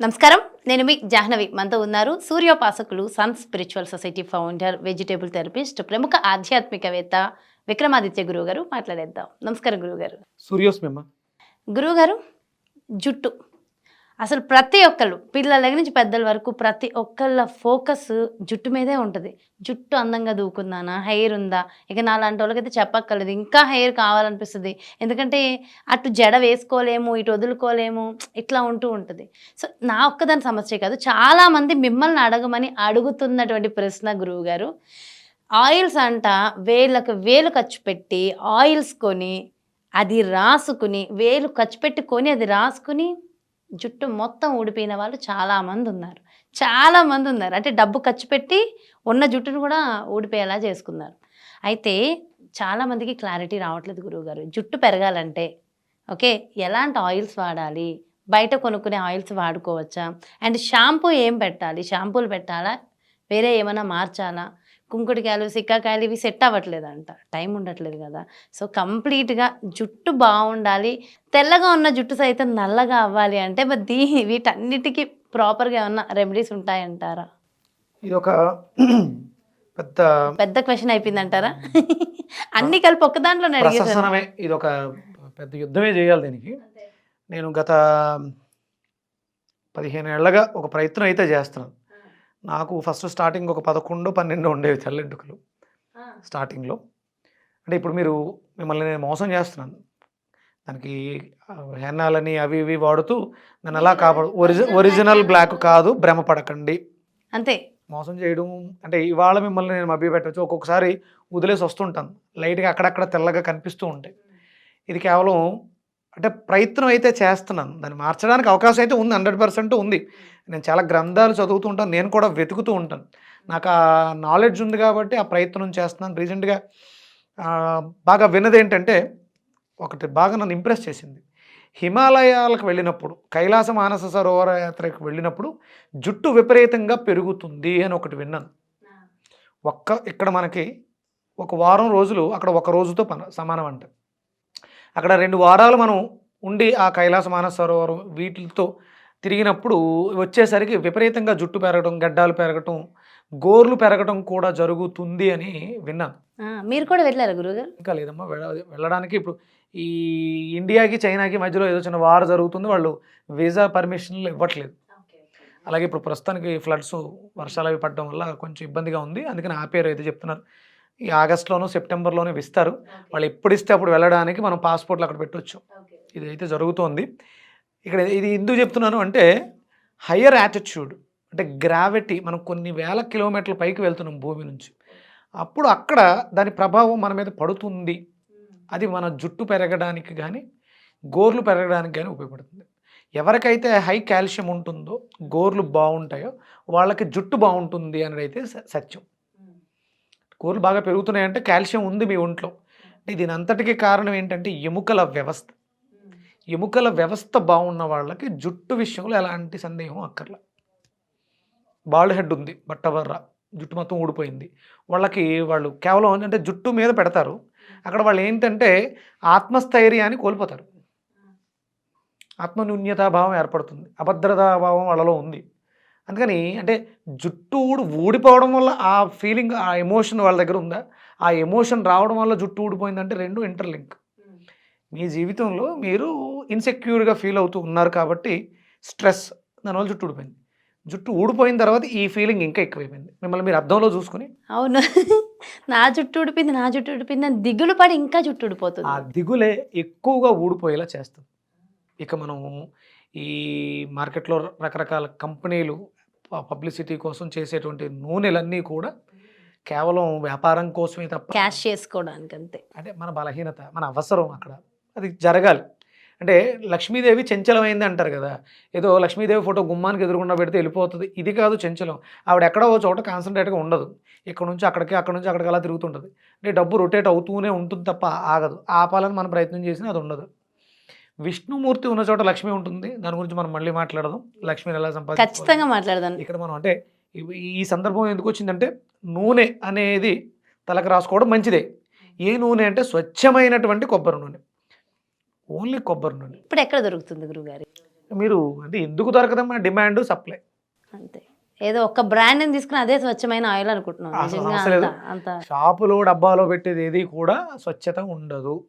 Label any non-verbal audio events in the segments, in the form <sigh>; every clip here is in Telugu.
నమస్కారం. నేను మీ జాహ్నవి. మనతో ఉన్నారు సూర్యోపాసకులు sun spiritual society founder vegetable therapist ప్రముఖ ఆధ్యాత్మికవేత్త విక్రమాదిత్య గురువు గారు మాట్లాడేద్దాం. నమస్కారం గురువు గారు సూర్యోస్మిమ్మ గురువు గారు జుట్టు. అసలు ప్రతి ఒక్కళ్ళు పిల్లల దగ్గర నుంచి పెద్దల వరకు ప్రతి ఒక్కళ్ళ ఫోకస్ జుట్టు మీదే ఉంటుంది. జుట్టు అందంగా దూకుందానా హెయిర్ ఉందా? ఇక నాలాంటి వాళ్ళకైతే చెప్పక్కర్లేదు. ఇంకా హెయిర్ కావాలనిపిస్తుంది. ఎందుకంటే అటు జడ వేసుకోలేము ఇటు వదులుకోలేము ఇట్లా ఉంటూ ఉంటుంది. సో నా ఒక్కదాని సమస్య కాదు. చాలామంది మిమ్మల్ని అడగమని అడుగుతున్నటువంటి ప్రశ్న గురువు గారు ఆయిల్స్ అంట వేలకు వేలు ఖర్చు పెట్టి ఆయిల్స్ కొని అది రాసుకుని వేలు ఖర్చు పెట్టుకొని అది రాసుకుని జుట్టు మొత్తం ఊడిపోయిన వాళ్ళు చాలామంది ఉన్నారు చాలామంది ఉన్నారు అంటే డబ్బు ఖర్చు పెట్టి ఉన్న జుట్టును కూడా ఊడిపోయేలా చేసుకున్నారు. అయితే చాలామందికి క్లారిటీ రావట్లేదు గురువుగారు. జుట్టు పెరగాలంటే ఓకే ఎలాంటి ఆయిల్స్ వాడాలి? బయట కొనుక్కునే ఆయిల్స్ వాడుకోవచ్చా? అండ్ షాంపూ ఏం పెట్టాలి? షాంపూలు పెట్టాలా? వేరే ఏమైనా మార్చాలా? కుంకుడికాయలు సిక్కాకాయలు ఇవి సెట్ అవ్వట్లేదంట. టైం ఉండట్లేదు కదా. సో కంప్లీట్గా జుట్టు బాగుండాలి. తెల్లగా ఉన్న జుట్టు సైతం నల్లగా అవ్వాలి అంటే మరి దీ వీటన్నిటికీ ప్రాపర్గా ఏమన్నా రెమెడీస్ ఉంటాయంటారా? ఇది ఒక పెద్ద పెద్ద క్వశ్చన్ అయిపోయిందంటారా? అన్ని కలిపి ఒక్క దాంట్లోనే ప్రశసనమే. ఇది ఒక పెద్ద యుద్ధమే చేయాలి దీనికి. నేను గత పదిహేను ఏళ్ళగా ఒక ప్రయత్నం అయితే చేస్తున్నాను. నాకు ఫస్ట్ స్టార్టింగ్ ఒక పదకొండు పన్నెండు ఉండేవి తెల్లెంటుకలు స్టార్టింగ్లో. అంటే ఇప్పుడు మీరు మిమ్మల్ని నేను మోసం చేస్తున్నాను. దానికి హెన్నాలని అవి ఇవి వాడుతూ నన్ను అలా కాపాడు ఒరిజి ఒరిజినల్ బ్లాక్ కాదు భ్రమపడకండి. అంతే. మోసం చేయడం అంటే ఇవాళ మిమ్మల్ని నేను మభ్య పెట్టచ్చు ఒక్కొక్కసారి వదిలేసి వస్తుంటాను లైట్గా అక్కడక్కడ తెల్లగా కనిపిస్తూ ఉంటాయి. ఇది కేవలం అంటే ప్రయత్నం అయితే చేస్తున్నాను. దాన్ని మార్చడానికి అవకాశం అయితే ఉంది హండ్రెడ్ పర్సెంట్ ఉంది. నేను చాలా గ్రంథాలు చదువుతూ ఉంటాను నేను కూడా వెతుకుతూ ఉంటాను. నాకు ఆ నాలెడ్జ్ ఉంది కాబట్టి ఆ ప్రయత్నం చేస్తున్నాను. రీసెంట్గా బాగా విన్నది ఏంటంటే ఒకటి బాగా నన్ను ఇంప్రెస్ చేసింది. హిమాలయాలకు వెళ్ళినప్పుడు కైలాస మానస సరోవర యాత్రకు వెళ్ళినప్పుడు జుట్టు విపరీతంగా పెరుగుతుంది అని ఒకటి విన్నాను. ఒక్క ఇక్కడ మనకి ఒక వారం రోజులు అక్కడ ఒక రోజుతో పన సమానం అంట అక్కడ రెండు వారాలు మనం ఉండి ఆ కైలాస మానస సరోవరం వీటితో తిరిగినప్పుడు వచ్చేసరికి విపరీతంగా జుట్టు పెరగడం గడ్డాలు పెరగటం గోర్లు పెరగటం కూడా జరుగుతుంది అని విన్నాను. మీరు కూడా వెళ్ళారా గురువుగారు? ఇంకా లేదమ్మా వెళ్ళ వెళ్ళడానికి ఇప్పుడు ఈ ఇండియాకి చైనాకి మధ్యలో ఏదో చిన్న వార్ జరుగుతుంది వాళ్ళు వీసా పర్మిషన్లు ఇవ్వట్లేదు. అలాగే ఇప్పుడు ప్రస్తుతానికి ఫ్లడ్స్ వర్షాలు అవి పడడం వల్ల కొంచెం ఇబ్బందిగా ఉంది అందుకని ఆపేరు అయితే చెప్తున్నారు. ఈ ఆగస్ట్లోనూ సెప్టెంబర్లోనూ ఇస్తారు. వాళ్ళు ఎప్పుడు ఇస్తే అప్పుడు వెళ్ళడానికి మనం పాస్పోర్ట్లు అక్కడ పెట్టొచ్చు. ఇది అయితే జరుగుతోంది. ఇక్కడ ఇది ఎందుకు చెప్తున్నాను అంటే హయ్యర్ యాటిట్యూడ్ అంటే గ్రావిటీ మనం కొన్ని వేల కిలోమీటర్ల పైకి వెళ్తున్నాం భూమి నుంచి. అప్పుడు అక్కడ దాని ప్రభావం మన మీద పడుతుంది. అది మన జుట్టు పెరగడానికి కానీ గోర్లు పెరగడానికి కానీ ఉపయోగపడుతుంది. ఎవరికైతే హై కాల్షియం ఉంటుందో గోర్లు బాగుంటాయో వాళ్ళకి జుట్టు బాగుంటుంది అనేది అయితే సత్యం. కూరలు బాగా పెరుగుతున్నాయంటే కాల్షియం ఉంది మీ ఒంట్లో. అంటే దీని అంతటికీ కారణం ఏంటంటే ఎముకల వ్యవస్థ. ఎముకల వ్యవస్థ బాగున్న వాళ్ళకి జుట్టు విషయంలో ఎలాంటి సందేహం అక్కర్లా. బాల్డ్ హెడ్ ఉంది బట్టబర్ర జుట్టు మొత్తం ఊడిపోయింది. వాళ్ళకి వాళ్ళు కేవలం అంటే జుట్టు మీద పెడతారు. అక్కడ వాళ్ళు ఏంటంటే ఆత్మస్థైర్యాన్ని కోల్పోతారు. ఆత్మన్యూన్యతాభావం ఏర్పడుతుంది. అభద్రతాభావం వాళ్ళలో ఉంది. అందుకని అంటే జుట్టు ఊడి ఊడిపోవడం వల్ల ఆ ఫీలింగ్ ఆ ఎమోషన్ వాళ్ళ దగ్గర ఉందా? ఆ ఎమోషన్ రావడం వల్ల జుట్టు ఊడిపోయిందంటే రెండు ఇంటర్లింక్. మీ జీవితంలో మీరు ఇన్సెక్యూర్గా ఫీల్ అవుతూ ఉన్నారు కాబట్టి స్ట్రెస్ దానివల్ల జుట్టు ఊడిపోయింది. జుట్టు ఊడిపోయిన తర్వాత ఈ ఫీలింగ్ ఇంకా ఎక్కువైపోయింది. మిమ్మల్ని మీరు అద్దంలో చూసుకుని. అవును. <laughs> నా జుట్టు ఊడిపోయింది నా జుట్టు ఊడిపోయింది అని దిగులు పడి ఇంకా జుట్టు ఆ ఊడిపోతుంది దిగులే ఎక్కువగా ఊడిపోయేలా చేస్తుంది. ఇక మనం ఈ మార్కెట్లో రకరకాల కంపెనీలు పబ్లిసిటీ కోసం చేసేటువంటి నూనెలన్నీ కూడా కేవలం వ్యాపారం కోసమే తప్ప క్యాష్ చేసుకోవడానికి అంతే అంటే మన బలహీనత మన అవసరం అక్కడ. అది జరగాలి. అంటే లక్ష్మీదేవి చంచలమైంది అంటారు కదా. ఏదో లక్ష్మీదేవి ఫోటో గుమ్మానికి ఎదురుగుండా పెడితే వెళ్ళిపోతుంది. ఇది కాదు చంచలం. ఆవిడ ఎక్కడో ఓ చోట కాన్సన్ట్రేట్గా ఉండదు. ఇక్కడ నుంచి అక్కడికి అక్కడ నుంచి అక్కడికి అలా తిరుగుతుంటుంది. అంటే డబ్బు రొటేట్ అవుతూనే ఉంటుంది తప్ప ఆగదు. ఆపాలని మనం ప్రయత్నం చేసినా అది ఉండదు. విష్ణుమూర్తి ఉన్న చోట లక్ష్మి ఉంటుంది. దాని గురించి మనం మళ్ళీ మాట్లాడదాం. లక్ష్మిని ఎలా సంపాదించాలి ఖచ్చితంగా మాట్లాడదాను ఇక్కడ మనం అంటే ఈ- సందర్భం ఎందుకు వచ్చిందంటే నూనె అనేది తలకు రాసుకోవడం మంచిదే. ఏ నూనె అంటే స్వచ్ఛమైనటువంటి కొబ్బరి నూనె. ఓన్లీ కొబ్బరి నూనె. ఇప్పుడు ఎక్కడ దొరుకుతుంది గురుగారు? మీరు అంటే ఎందుకు దొరకదమ్మా? Demand supply. అంతే. ఏదో ఒక బ్రాండ్ తీసుకుని అదే స్వచ్ఛమైన ఆయిల్ అనుకుంటున్నాం. అసలు నిజంగా అసలు అంత అంత. షాపులో డబ్బాలో పెట్టేది ఏది కూడా స్వచ్ఛత ఉండదు.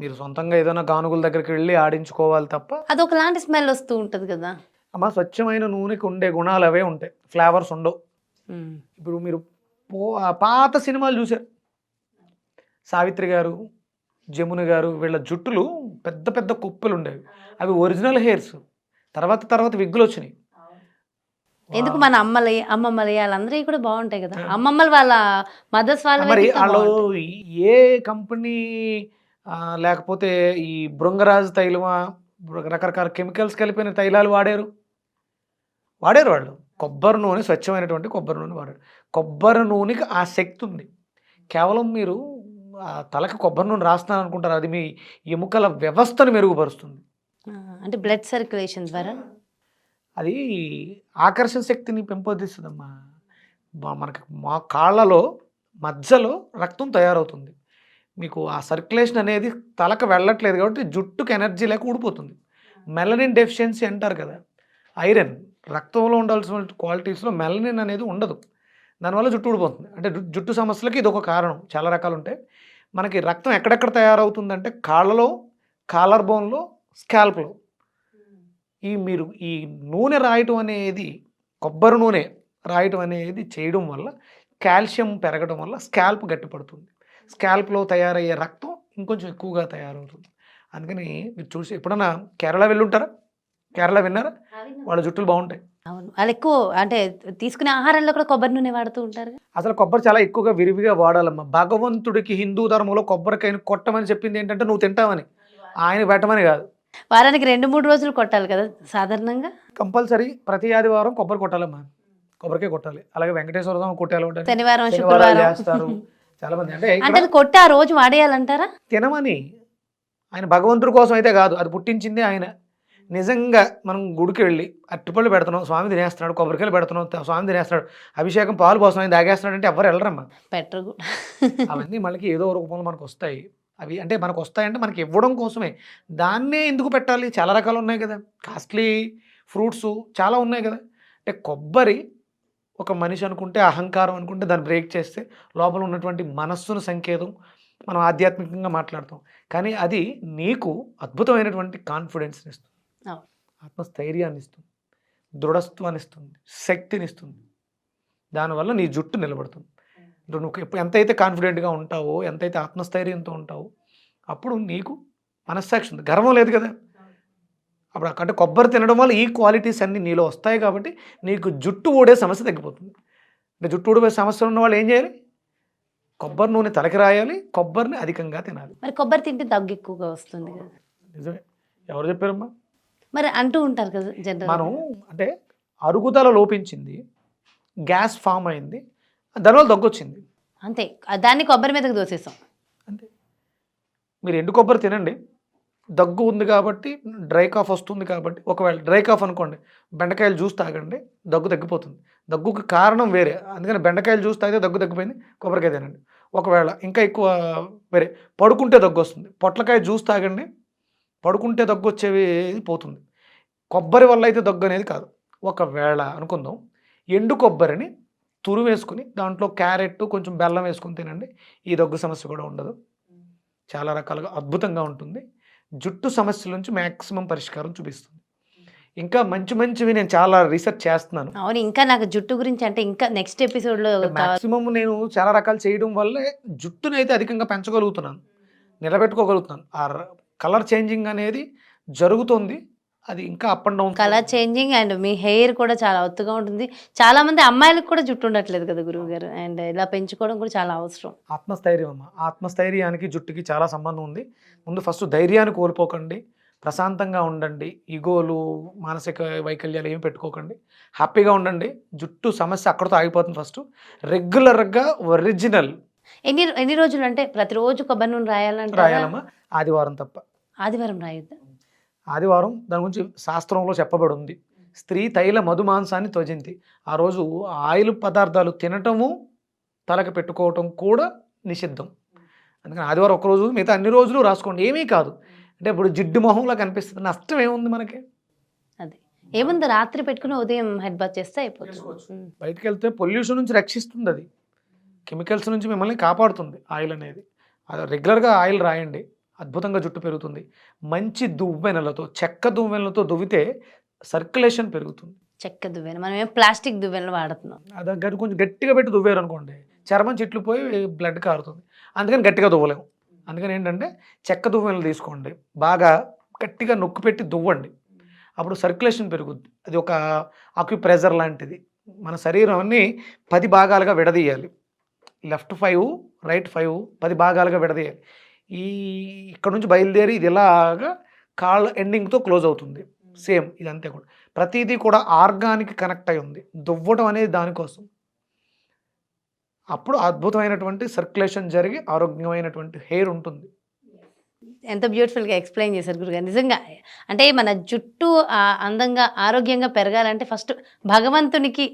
మీరు సొంతంగా ఏదైనా గానుగుల దగ్గరికి వెళ్ళి ఆడించుకోవాలి తప్ప అది ఒకలాంటి స్మెల్ వస్తూ ఉంటది కదా. అమ్మ స్వచ్ఛమైన నూనెకి ఉండే గుణాలు అవే ఉంటాయి. ఫ్లేవర్స్ ఉండవు. ఇప్పుడు మీరు పో పాత సినిమాలు చూశారు. సావిత్రి గారు జమున గారు వీళ్ళ జుట్టులు పెద్ద పెద్ద కుప్పలు ఉండేవి. అవి ఒరిజినల్ హెయిర్స్ తర్వాత తర్వాత విగ్గులు వచ్చినాయి. ఎందుకు మన అమ్మలు అమ్మమ్మలు వాళ్ళందరివి కూడా బాగుంటాయి కదా. అమ్మమ్మలు వాళ్ళ మదర్స్ వాళ్ళ మరి వాళ్ళు ఏ కంపెనీ లేకపోతే ఈ బృంగరాజు తైలమా రకరకాల కెమికల్స్ కలిపిన తైలాలు వాడారు. వాడారు వాళ్ళు. కొబ్బరి నూనె స్వచ్ఛమైనటువంటి కొబ్బరి నూనె వాడారు. కొబ్బరి నూనెకి ఆ శక్తి ఉంది. కేవలం మీరు ఆ తలకి కొబ్బరి నూనె రాస్తున్నాను అనుకుంటారు అది మీ ఎముకల వ్యవస్థను మెరుగుపరుస్తుంది. అంటే బ్లడ్ సర్క్యులేషన్ ద్వారా? అది ఆకర్షణ శక్తిని పెంపొందిస్తుందమ్మా. మనకి మా కాళ్ళలో మధ్యలో రక్తం తయారవుతుంది. మీకు ఆ సర్క్యులేషన్ అనేది తలకు వెళ్ళట్లేదు కాబట్టి జుట్టుకు ఎనర్జీ లేక ఊడిపోతుంది. మెలనిన్ డెఫిషియన్సీ అంటారు కదా. ఐరన్ రక్తంలో ఉండాల్సిన క్వాలిటీస్లో మెలనిన్ అనేది ఉండదు. దానివల్ల జుట్టు ఊడిపోతుంది. అంటే జుట్టు సమస్యలకి ఇది ఒక కారణం. చాలా రకాలు ఉంటాయి. మనకి రక్తం ఎక్కడెక్కడ తయారవుతుందంటే కాళ్ళలో కాలర్ బోన్లో స్కాల్ప్లో ఈ మీరు ఈ నూనె రాయటం అనేది కొబ్బరి నూనె రాయటం అనేది చేయడం వల్ల కాల్షియం పెరగడం వల్ల స్కాల్ప్ గట్టిపడుతుంది. స్కాల్ప్లో తయారయ్యే రక్తం ఇంకొంచెం ఎక్కువగా తయారవుతుంది. అందుకని మీరు చూసి ఎప్పుడన్నా కేరళ వెళ్ళుంటారా? కేరళ విన్నారా? వాళ్ళ జుట్టులు బాగుంటాయి. అవును. వాళ్ళు ఎక్కువ అంటే తీసుకునే ఆహారంలో కూడా కొబ్బరి నూనె వాడుతూ ఉంటారు అసలు కొబ్బరి చాలా ఎక్కువగా విరివిగా వాడాలమ్మా. భగవంతుడికి హిందూ ధర్మంలో కొబ్బరికాయని కొట్టమని చెప్పింది ఏంటంటే నువ్వు తింటావని. ఆయన పెట్టమని కాదు. వారానికి రెండు మూడు రోజులు కొట్టాలి కదా సాధారణంగా? కంపల్సరీ ప్రతి ఆదివారం కొబ్బరి కొట్టాలమ్మా. కొబ్బరికాయ కొట్టాలి. అలాగే వెంకటేశ్వర స్వామి కొట్టాలి శనివారం శుక్రవారం. చేస్తారు. <laughs> చాలా మంది. అంటే కొట్టి ఆ రోజు వాడేయాలంటారా? తినమని ఆయన భగవంతుడి కోసం అయితే కాదు అది పుట్టించింది ఆయన. నిజంగా మనం గుడికి వెళ్ళి అట్టిపళ్ళు పెడుతున్నాం స్వామి తినేస్తున్నాడు కొబ్బరికాయలు పెడుతున్నాం స్వామి తినేస్తున్నాడు అభిషేకం పాలు పోస్తున్నాం ఆయన తాగేస్తున్నాడు అంటే ఎవరు వెళ్ళరమ్మా. పెట్టరు అవన్నీ మనకి ఏదో రూపంలో మనకు వస్తాయి. అవి అంటే మనకు వస్తాయంటే మనకి ఇవ్వడం కోసమే. దాన్నే ఎందుకు పెట్టాలి? చాలా రకాలు ఉన్నాయి కదా. కాస్ట్లీ ఫ్రూట్స్ చాలా ఉన్నాయి కదా. అంటే కొబ్బరి ఒక మనిషి అనుకుంటే అహంకారం అనుకుంటే దాన్ని బ్రేక్ చేస్తే లోపల ఉన్నటువంటి మనస్సును సంకేతం మనం ఆధ్యాత్మికంగా మాట్లాడతాం. కానీ అది నీకు అద్భుతమైనటువంటి కాన్ఫిడెన్స్ని ఇస్తుంది. ఆత్మస్థైర్యాన్ని ఇస్తుంది. దృఢత్వాన్ని ఇస్తుంది. శక్తిని ఇస్తుంది. దానివల్ల నీ జుట్టు నిలబడుతుంది. ఇప్పుడు నువ్వు ఎప్పుడు ఎంతైతే కాన్ఫిడెంట్గా ఉంటావో ఎంతైతే ఆత్మస్థైర్యంతో ఉంటావో అప్పుడు నీకు మనస్సాక్షి ఉంది. గర్వం లేదు కదా. అప్పుడు అంటే కొబ్బరి తినడం వల్ల ఈ క్వాలిటీస్ అన్నీ నీలో వస్తాయి కాబట్టి నీకు జుట్టు ఊడే సమస్య తగ్గిపోతుంది. అంటే జుట్టు ఊడిపోయే సమస్యలు ఉన్న వాళ్ళు ఏం చేయాలి? కొబ్బరి నూనె తలకి రాయాలి కొబ్బరిని అధికంగా తినాలి. మరి కొబ్బరి తింటే దగ్గు ఎక్కువగా వస్తుంది కదా. నిజమే. ఎవరు చెప్పారమ్మా? మరి అంటూ ఉంటారు కదా జనరల్ మనం అంటే అరుగుదల లోపించింది గ్యాస్ ఫామ్ అయింది దానివల్ల దగ్గొచ్చింది. అంతే. దాన్ని కొబ్బరి మీదకి దోసేసాం. అంతే. మీరు ఎండు కొబ్బరి తినండి దగ్గు ఉంది కాబట్టి డ్రై కాఫ్ వస్తుంది కాబట్టి ఒకవేళ డ్రై కాఫ్ అనుకోండి బెండకాయలు జ్యూస్ తాగండి దగ్గు తగ్గిపోతుంది. దగ్గుకి కారణం వేరే అందుకని బెండకాయలు జ్యూస్ తాగితే దగ్గు తగ్గిపోయింది కొబ్బరికాయ తినండి. ఒకవేళ ఇంకా ఎక్కువ వేరే పడుకుంటే దగ్గు వస్తుంది. పొట్లకాయ జ్యూస్ తాగండి పడుకుంటే దగ్గు వచ్చేవి పోతుంది. కొబ్బరి వల్ల అయితే దగ్గు అనేది కాదు. ఒకవేళ అనుకుందాం ఎండు కొబ్బరిని తురు వేసుకుని దాంట్లో క్యారెట్ కొంచెం బెల్లం వేసుకుని తినండి ఈ దగ్గు సమస్య కూడా ఉండదు. చాలా రకాలుగా అద్భుతంగా ఉంటుంది. జుట్టు సమస్యల నుంచి మ్యాక్సిమం పరిష్కారం చూపిస్తుంది. ఇంకా మంచి మంచివి నేను చాలా రీసెర్చ్ చేస్తున్నాను. అవును ఇంకా నాకు జుట్టు గురించి అంటే ఇంకా నెక్స్ట్ ఎపిసోడ్లో కావాలి. మాక్సిమం నేను చాలా రకాలు చేయడం వల్లే జుట్టుని అయితే అధికంగా పెంచగలుగుతున్నాను. నిలబెట్టుకోగలుగుతున్నాను. ఆ కలర్ చేంజింగ్ అనేది జరుగుతుంది. అది ఇంకా up and down colour changing and me hair కూడా చాలా ఒత్తుగా ఉంటుంది. చాలా మంది అమ్మాయిలకు కూడా జుట్టు ఉండట్లేదు కదా గురువు గారు. అండ్ ఇలా పెంచుకోవడం కూడా చాలా అవసరం. ఆత్మస్థైర్యం అమ్మ. ఆత్మస్థైర్యానికి జుట్టుకి చాలా సంబంధం ఉంది. ముందు ఫస్ట్ ధైర్యాన్ని కోల్పోకండి. ప్రశాంతంగా ఉండండి. ఈగోలు మానసిక వైకల్యాలు ఏమి పెట్టుకోకండి. హ్యాపీగా ఉండండి. జుట్టు సమస్య అక్కడితో ఆగిపోతుంది ఫస్ట్ రెగ్యులర్గా ఒరిజినల్ ఎన్ని ఎన్ని రోజులు అంటే ప్రతిరోజు కొబ్బరి నూనె రాయాలంటే రాయాలమ్మా. ఆదివారం తప్ప. ఆదివారం రాయొద్దా? ఆదివారం దాని గురించి శాస్త్రంలో చెప్పబడి ఉంది స్త్రీ తైల మధుమాంసాన్ని త్వజింతి ఆ రోజు ఆయిల్ పదార్థాలు తినటము తలకు పెట్టుకోవటం కూడా నిషిద్ధం. అందుకని ఆదివారం ఒక రోజు మిగతా అన్ని రోజులు రాసుకోండి. ఏమీ కాదు. అంటే ఇప్పుడు జిడ్డు మొహంలా కనిపిస్తుంది. నష్టం ఏముంది మనకి? అది. ఏముంది? రాత్రి పెట్టుకుని ఉదయం హెడ్ బాత్ చేస్తే అయిపోతుంది. బయటకు వెళ్తే పొల్యూషన్ నుంచి రక్షిస్తుంది అది. కెమికల్స్ నుంచి మిమ్మల్ని కాపాడుతుంది ఆయిల్ అనేది. అది రెగ్యులర్గా ఆయిల్ రాయండి. అద్భుతంగా జుట్టు పెరుగుతుంది. మంచి దువ్వెనలతో చెక్క దువ్వెనలతో దువ్వితే సర్క్యులేషన్ పెరుగుతుంది. చెక్క దువ్వెన. మనం ఏం ప్లాస్టిక్ దువ్వెనలు వాడుతున్నాం. అది గట్టి కొంచెం గట్టిగా పెట్టి దువ్వారు అనుకోండి చర్మం చెట్లు పోయి బ్లడ్ కారుతుంది. అందుకని గట్టిగా దువ్వలేము. అందుకని ఏంటంటే చెక్క దువ్వెనలు తీసుకోండి. బాగా గట్టిగా నొక్కు పెట్టి దువ్వండి. అప్పుడు సర్క్యులేషన్ పెరుగుద్ది. అది ఒక అక్యుప్రెజర్ లాంటిది. మన శరీరం అన్ని పది భాగాలుగా విడదీయాలి. లెఫ్ట్ ఫైవ్ రైట్ ఫైవ్ పది భాగాలుగా విడదీయాలి. ఈ ఇక్కడ నుంచి బయలుదేరి ఇది ఇలాగా కాళ్ళ ఎండింగ్తో క్లోజ్ అవుతుంది. సేమ్ ఇదంతే కూడా. ప్రతిదీ కూడా ఆర్గానికి కనెక్ట్ అయి ఉంది. దువ్వడం అనేది దానికోసం. అప్పుడు అద్భుతమైనటువంటి సర్క్యులేషన్ జరిగి ఆరోగ్యమైనటువంటి హెయిర్ ఉంటుంది. ఎంత బ్యూటిఫుల్గా ఎక్స్ప్లెయిన్ చేశారు గురుగారు. నిజంగా అంటే మన జుట్టు అందంగా ఆరోగ్యంగా పెరగాలంటే ఫస్ట్ భగవంతునికి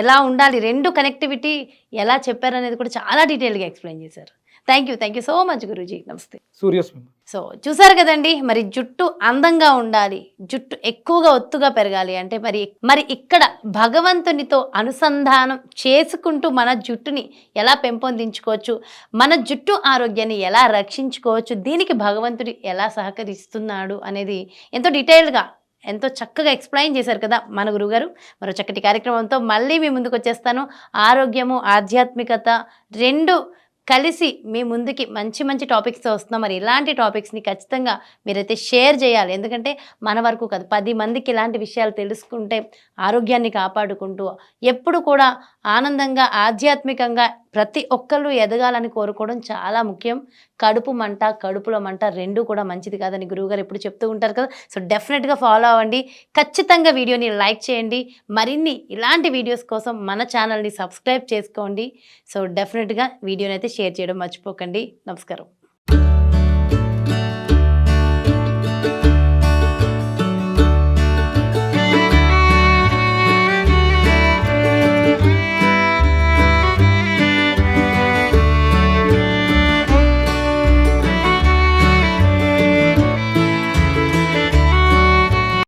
ఎలా ఉండాలి రెండు కనెక్టివిటీ ఎలా చెప్పారనేది కూడా చాలా డీటెయిల్గా ఎక్స్ప్లెయిన్ చేశారు. Thank you thank you so much Guruji నమస్తే సూర్యస్మిమ సో చూసారు కదండి మరి జుట్టు అందంగా ఉండాలి జుట్టు ఎక్కువగా ఒత్తుగా పెరగాలి అంటే మరి మరి ఇక్కడ భగవంతునితో అనుసంధానం చేసుకుంటూ మన జుట్టుని ఎలా పెంపొందించుకోవచ్చు మన జుట్టు ఆరోగ్యాన్ని ఎలా రక్షించుకోవచ్చు దీనికి భగవంతుడు ఎలా సహకరిస్తున్నాడు అనేది ఎంతో డీటెయిల్డ్గా ఎంతో చక్కగా ఎక్స్ప్లెయిన్ చేశారు కదా మన గురుగారు మరో చక్కటి కార్యక్రమంతో మళ్ళీ మీ ముందుకు వచ్చేస్తాను. ఆరోగ్యము ఆధ్యాత్మికత రెండు కలిసి మీ ముందుకి మంచి మంచి టాపిక్స్తో వస్తున్నాం. మరి ఇలాంటి టాపిక్స్ని ఖచ్చితంగా మీరైతే షేర్ చేయాలి. ఎందుకంటే మన వరకు కాదు పది మందికి ఇలాంటి విషయాలు తెలుసుకుంటే ఆరోగ్యాన్ని కాపాడుకుంటూ ఎప్పుడు కూడా ఆనందంగా ఆధ్యాత్మికంగా ప్రతి ఒక్కళ్ళు ఎదగాలని కోరుకోవడం చాలా ముఖ్యం. కడుపు మంట కడుపులో మంట రెండు కూడా మంచిది కాదని గురువుగారు ఎప్పుడు చెప్తూ ఉంటారు కదా. సో డెఫినెట్గా ఫాలో అవ్వండి. ఖచ్చితంగా వీడియోని లైక్ చేయండి. మరిన్ని ఇలాంటి వీడియోస్ కోసం మన ఛానల్ని సబ్స్క్రైబ్ చేసుకోండి. సో డెఫినెట్గా వీడియోని అయితే షేర్ చేయడం మర్చిపోకండి. నమస్కారం.